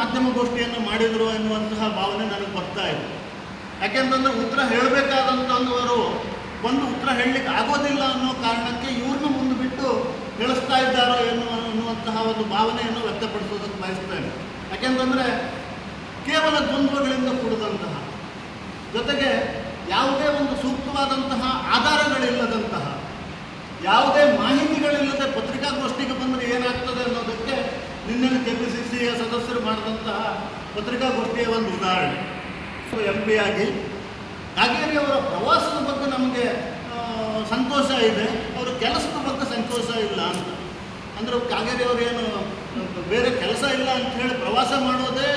ಮಾಧ್ಯಮಗೋಷ್ಠಿಯನ್ನು ಮಾಡಿದರು ಎನ್ನುವಂತಹ ಭಾವನೆ ನನಗೆ ಬರ್ತಾ ಇದೆ. ಯಾಕೆಂತಂದ್ರೆ ಉತ್ತರ ಹೇಳಬೇಕಾದಂಥವರು ಒಂದು ಉತ್ತರ ಹೇಳಲಿಕ್ಕೆ ಆಗೋದಿಲ್ಲ ಅನ್ನೋ ಕಾರಣಕ್ಕೆ ಇವ್ರನ್ನ ಮುಂದೆ ಬಿಟ್ಟು ಹೇಳಿಸ್ತಾ ಇದ್ದಾರೋ ಎನ್ನುವ ಅನ್ನುವಂತಹ ಒಂದು ಭಾವನೆಯನ್ನು ವ್ಯಕ್ತಪಡಿಸೋದಕ್ಕೆ ಬಯಸ್ತೇನೆ ಯಾಕೆಂತಂದರೆ ಕೇವಲ ದ್ವಂದ್ವಗಳಿಂದ ಕೂಡಿದಂತಹ, ಜೊತೆಗೆ ಯಾವುದೇ ಒಂದು ಸೂಕ್ತವಾದಂತಹ ಆಧಾರಗಳಿಲ್ಲದಂತಹ, ಯಾವುದೇ ಮಾಹಿತಿಗಳಿಲ್ಲದೆ ಪತ್ರಿಕಾಗೋಷ್ಠಿಗೆ ಬಂದರೆ ಏನಾಗ್ತದೆ ಅನ್ನೋದಕ್ಕೆ ನಿನ್ನೆ ಕೆ ಪಿ ಸಿ ಸಿಯ ಸದಸ್ಯರು ಮಾಡಿದಂತಹ ಪತ್ರಿಕಾಗೋಷ್ಠಿಯ ಒಂದು ಉದಾಹರಣೆ. ಎಂ ಪಿ ಆಗಿ ಕಾಗೇರಿ ಅವರ ಪ್ರವಾಸದ ಬಗ್ಗೆ ನಮಗೆ ಸಂತೋಷ ಇದೆ. ಅವರ ಕೆಲಸದ ಬಗ್ಗೆ ಸಂತೋಷ ಇಲ್ಲ ಅಂತ. ಅಂದರೆ ಕಾಗೇರಿ ಅವರೇನು ಬೇರೆ ಕೆಲಸ ಇಲ್ಲ ಅಂತ ಹೇಳಿ ಪ್ರವಾಸ ಮಾಡೋದೇ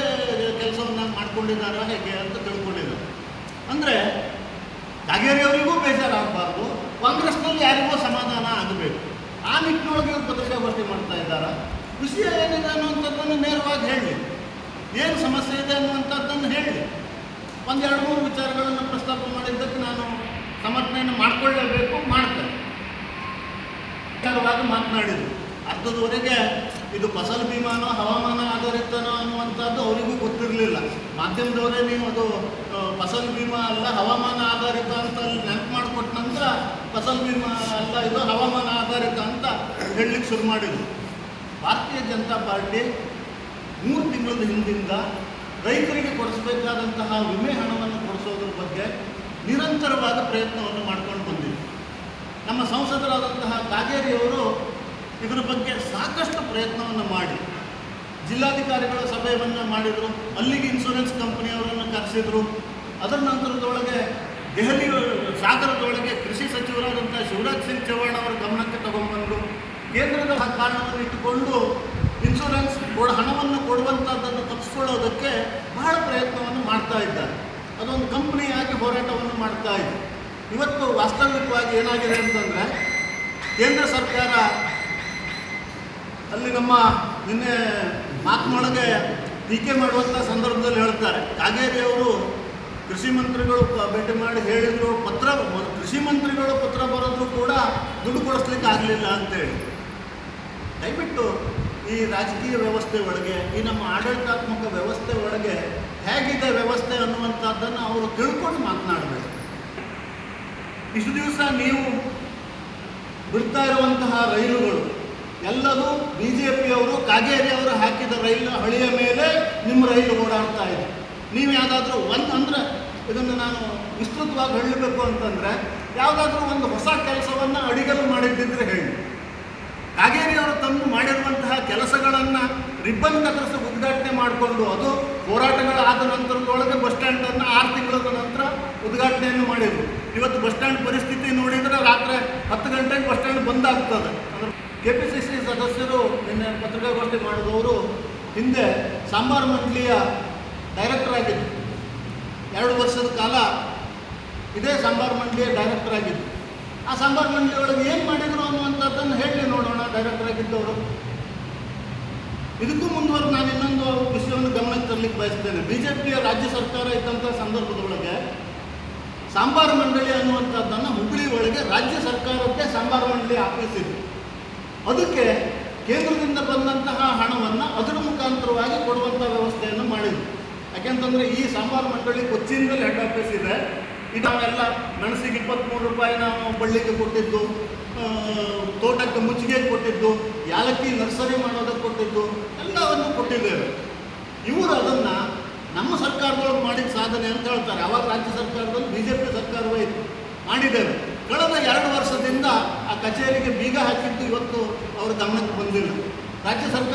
ಕೆಲಸವನ್ನು ಮಾಡ್ಕೊಂಡಿದ್ದಾರೆ ಹೇಗೆ ಅಂತ ತಿಳ್ಕೊಂಡಿದ್ದಾರೆ. ಅಂದರೆ ಕಾಗೇರಿ ಅವರಿಗೂ ಬೇಜಾರಾಗಬಾರ್ದು. ಕಾಂಗ್ರೆಸ್ನಲ್ಲಿ ಯಾರಿಗೂ ಸಮಾಧಾನ ಆಗಬೇಕು. ಆ ನಿಟ್ಟಿನೊಳಗೆ ಪತ್ರಿಕಾಗೋಷ್ಠಿ ಮಾಡಿ ವಿಷಯ ಏನಿದೆ ಅನ್ನುವಂಥದ್ದನ್ನು ನೇರವಾಗಿ ಹೇಳಿ. ಏನು ಸಮಸ್ಯೆ ಇದೆ ಅನ್ನುವಂಥದ್ದನ್ನು ಹೇಳಿ. ಒಂದೆರಡು ಮೂರು ವಿಚಾರಗಳನ್ನು ಪ್ರಸ್ತಾಪ ಮಾಡಿದ್ದಕ್ಕೆ ನಾನು ಸಮರ್ಥನೆಯನ್ನು ಮಾಡಿಕೊಳ್ಳಲೇಬೇಕು ಮಾಡ್ತೇನೆ. ವಿಚಾರವಾಗಿ ಮಾತನಾಡಿದರು. ಅರ್ಧದವರೆಗೆ ಇದು ಫಸಲ್ ಬಿಮಾನೋ ಹವಾಮಾನ ಆಧಾರಿತನೋ ಅನ್ನುವಂಥದ್ದು ಅವರಿಗೂ ಗೊತ್ತಿರಲಿಲ್ಲ. ಮಾಧ್ಯಮದವರೇ ನೀವು ಅದು ಫಸಲ್ ಭೀಮಾ ಅಲ್ಲ, ಹವಾಮಾನ ಆಧಾರಿತ ಅಂತ ಅಲ್ಲಿ ನೆನಪು ಮಾಡಿಕೊಟ್ಟ ನಂತರ ಫಸಲ್ ಭೀಮಾ ಅಲ್ಲ, ಇದು ಹವಾಮಾನ ಆಧಾರಿತ ಅಂತ ಹೇಳಲಿಕ್ಕೆ ಶುರು ಮಾಡಿದ್ರು. ಭಾರತೀಯ ಜನತಾ ಪಾರ್ಟಿ ಮೂರು ತಿಂಗಳ ಹಿಂದಿಂದ ರೈತರಿಗೆ ಕೊಡಿಸಬೇಕಾದಂತಹ ವಿಮೆ ಹಣವನ್ನು ಕೊಡಿಸೋದ್ರ ಬಗ್ಗೆ ನಿರಂತರವಾದ ಪ್ರಯತ್ನವನ್ನು ಮಾಡ್ಕೊಂಡು ಬಂದಿದೆ. ನಮ್ಮ ಸಂಸದರಾದಂತಹ ಕಾಗೇರಿಯವರು ಇದರ ಬಗ್ಗೆ ಸಾಕಷ್ಟು ಪ್ರಯತ್ನವನ್ನು ಮಾಡಿ. ಜಿಲ್ಲಾಧಿಕಾರಿಗಳ ಸಭೆಯನ್ನು ಮಾಡಿದರು, ಅಲ್ಲಿಗೆ ಇನ್ಶೂರೆನ್ಸ್ ಕಂಪನಿಯವರನ್ನು ಕರೆಸಿದರು. ಅದರ ನಂತರದೊಳಗೆ ದೆಹಲಿ ಸಾಗರದೊಳಗೆ ಕೃಷಿ ಸಚಿವರಾದಂಥ ಶಿವರಾಜ್ ಸಿಂಗ್ ಚೌಹಾಣ್ ಅವರ ಕೇಂದ್ರದ ಕಾರಣವನ್ನು ಇಟ್ಟುಕೊಂಡು ಇನ್ಶೂರೆನ್ಸ್ ಕೊಡ, ಹಣವನ್ನು ಕೊಡುವಂಥದ್ದನ್ನು ತಪ್ಪಿಸ್ಕೊಳ್ಳೋದಕ್ಕೆ ಬಹಳ ಪ್ರಯತ್ನವನ್ನು ಮಾಡ್ತಾ ಇದ್ದಾರೆ. ಅದೊಂದು ಕಂಪ್ನಿಯಾಗಿ ಹೋರಾಟವನ್ನು ಮಾಡ್ತಾ ಇದೆ. ಇವತ್ತು ವಾಸ್ತವಿಕವಾಗಿ ಏನಾಗಿದೆ ಅಂತಂದರೆ, ಕೇಂದ್ರ ಸರ್ಕಾರ ಅಲ್ಲಿ ನಮ್ಮ ನಿನ್ನೆ ಮಾತಿನೊಳಗೆ ಟೀಕೆ ಮಾಡುವಂಥ ಸಂದರ್ಭದಲ್ಲಿ ಹೇಳ್ತಾರೆ. ಕಾಗೇರಿಯವರು ಕೃಷಿ ಮಂತ್ರಿಗಳು ಭೇಟಿ ಮಾಡಿ ಹೇಳಿದರು, ಪತ್ರ, ಕೃಷಿ ಮಂತ್ರಿಗಳು ಪತ್ರ ಬರೋದ್ರು ಕೂಡ ದುಡ್ಡು ಕೊಡಿಸ್ಲಿಕ್ಕೆ ಆಗಲಿಲ್ಲ ಅಂತೇಳಿ. ದಯವಿಟ್ಟು ಈ ರಾಜಕೀಯ ವ್ಯವಸ್ಥೆ ಒಳಗೆ, ಈ ನಮ್ಮ ಆಡಳಿತಾತ್ಮಕ ವ್ಯವಸ್ಥೆ ಒಳಗೆ ಹೇಗಿದೆ ವ್ಯವಸ್ಥೆ ಅನ್ನುವಂಥದ್ದನ್ನು ಅವರು ತಿಳ್ಕೊಂಡು ಮಾತನಾಡಬೇಕು. ಇಷ್ಟು ದಿವಸ ನೀವು ಬಿಡ್ತಾ ಇರುವಂತಹ ರೈಲುಗಳು ಎಲ್ಲವೂ ಬಿ ಜೆ ಪಿಯವರು ಕಾಗೇರಿಯವರು ಹಾಕಿದ ರೈಲು ಹಳಿಯ ಮೇಲೆ ನಿಮ್ಮ ರೈಲು ಓಡಾಡ್ತಾ ಇದೆ. ನೀವು ಯಾವುದಾದ್ರೂ ಒಂದು ಅಂದರೆ ಇದನ್ನು ನಾನು ವಿಸ್ತೃತವಾಗಿ ಹೇಳಬೇಕು ಅಂತಂದರೆ, ಯಾವುದಾದ್ರೂ ಒಂದು ಹೊಸ ಕೆಲಸವನ್ನು ಅಡಿಗಲು ಮಾಡಿದ್ದಿದ್ರೆ ಹೇಳಿ. ಕಾಗೇರಿ ಅವರು ತಮ್ಮ ಮಾಡಿರುವಂತಹ ಕೆಲಸಗಳನ್ನು ರಿಬ್ಬನ್ ಕತ್ತರಿಸಿ ಉದ್ಘಾಟನೆ ಮಾಡಿಕೊಂಡು ಅದು ಹೋರಾಟಗಳಾದ ನಂತರದೊಳಗೆ ಬಸ್ ಸ್ಟ್ಯಾಂಡನ್ನು ಆರು ತಿಂಗಳ ನಂತರ ಉದ್ಘಾಟನೆಯನ್ನು ಮಾಡಿದರು. ಇವತ್ತು ಬಸ್ ಸ್ಟ್ಯಾಂಡ್ ಪರಿಸ್ಥಿತಿ ನೋಡಿದರೆ ರಾತ್ರಿ ಹತ್ತು ಗಂಟೆಗೆ ಬಸ್ ಸ್ಟ್ಯಾಂಡ್ ಬಂದ್ ಆಗ್ತದೆ. ಅಂದರೆ ಕೆ ಪಿ ಸಿ ಸಿ ಸದಸ್ಯರು ನಿನ್ನೆ ಪತ್ರಿಕಾಗೋಷ್ಠಿ ಮಾಡಿದವರು ಹಿಂದೆ ಸಾಂಬಾರು ಮಂಡಳಿಯ ಡೈರೆಕ್ಟರ್ ಆಗಿದ್ದರು ಎರಡು ವರ್ಷದ ಕಾಲ ಇದೇ ಸಾಂಬಾರು ಮಂಡಳಿಯ ಡೈರೆಕ್ಟರ್ ಆಗಿದ್ದರು ಆ ಸಾಂಬಾರು ಮಂಡಳಿ ಒಳಗೆ ಏನು ಮಾಡಿದ್ರು? ಹೇಳಿ ನೋಡೋಣ ಡೈರೆಕ್ಟರ್ ಆಗಿದ್ದವರು ಇದಕ್ಕೂ ಮುಂದುವರೆದು ನಾನು ಇನ್ನೊಂದು ವಿಷಯವನ್ನು ಗಮನಕ್ಕೆ ತರಲಿಕ್ಕೆ ಬಯಸ್ತೇನೆ. ಬಿ ರಾಜ್ಯ ಸರ್ಕಾರ ಇದ್ದಂಥ ಸಂದರ್ಭದೊಳಗೆ ಸಾಂಬಾರು ಮಂಡಳಿ ಅನ್ನುವಂಥದ್ದನ್ನು ಹುಬ್ಬಳ್ಳಿ ಒಳಗೆ ರಾಜ್ಯ ಸರ್ಕಾರಕ್ಕೆ ಸಾಂಬಾರು ಮಂಡಳಿ ಆಫೀಸ್ ಅದಕ್ಕೆ ಕೇಂದ್ರದಿಂದ ಬಂದಂತಹ ಹಣವನ್ನು ಅದರ ಮುಖಾಂತರವಾಗಿ ಕೊಡುವಂಥ ವ್ಯವಸ್ಥೆಯನ್ನು ಮಾಡಿದ್ರು. ಯಾಕೆಂತಂದರೆ ಈ ಸಾಂಬಾರು ಮಂಡಳಿ ಕೊಚ್ಚಿನಲ್ಲಿ ಹೆಡ್ ಆಫೀಸ್ ಇದೆ. ಇದು ನಾವೆಲ್ಲ ಮೆಣಸಿಗೆ ಇಪ್ಪತ್ತ್ಮೂರು ರೂಪಾಯಿ ನಾವು ಬಳ್ಳಿಗೆ ಕೊಟ್ಟಿದ್ದು. ತೋಟಕ್ಕೆ ಮುಚ್ಚಿಗೆ ಕೊಟ್ಟಿದ್ದು, ಯಾಲಕ್ಕಿ ನರ್ಸರಿ ಮಾಡೋದಕ್ಕೆ ಕೊಟ್ಟಿದ್ದು, ಎಲ್ಲವನ್ನು ಕೊಟ್ಟಿದ್ದೇವೆ. ಇವರು ಅದನ್ನು ನಮ್ಮ ಸರ್ಕಾರದೊಳಗೆ ಮಾಡಿದ ಸಾಧನೆ ಅಂತ ಹೇಳ್ತಾರೆ. ಅವಾಗ ರಾಜ್ಯ ಸರ್ಕಾರದಲ್ಲಿ ಬಿ ಜೆ ಪಿ ಸರ್ಕಾರವೇ ಇತ್ತು. ಮಾಡಿದ್ದೇವೆ. ಕಳೆದ ಎರಡು ವರ್ಷದಿಂದ ಆ ಕಚೇರಿಗೆ ಬೀಗ ಹಾಕಿದ್ದು ಇವತ್ತು ಅವ್ರ ಗಮನಕ್ಕೆ ಬಂದಿಲ್ಲ. ರಾಜ್ಯ ಸರ್ಕಾರ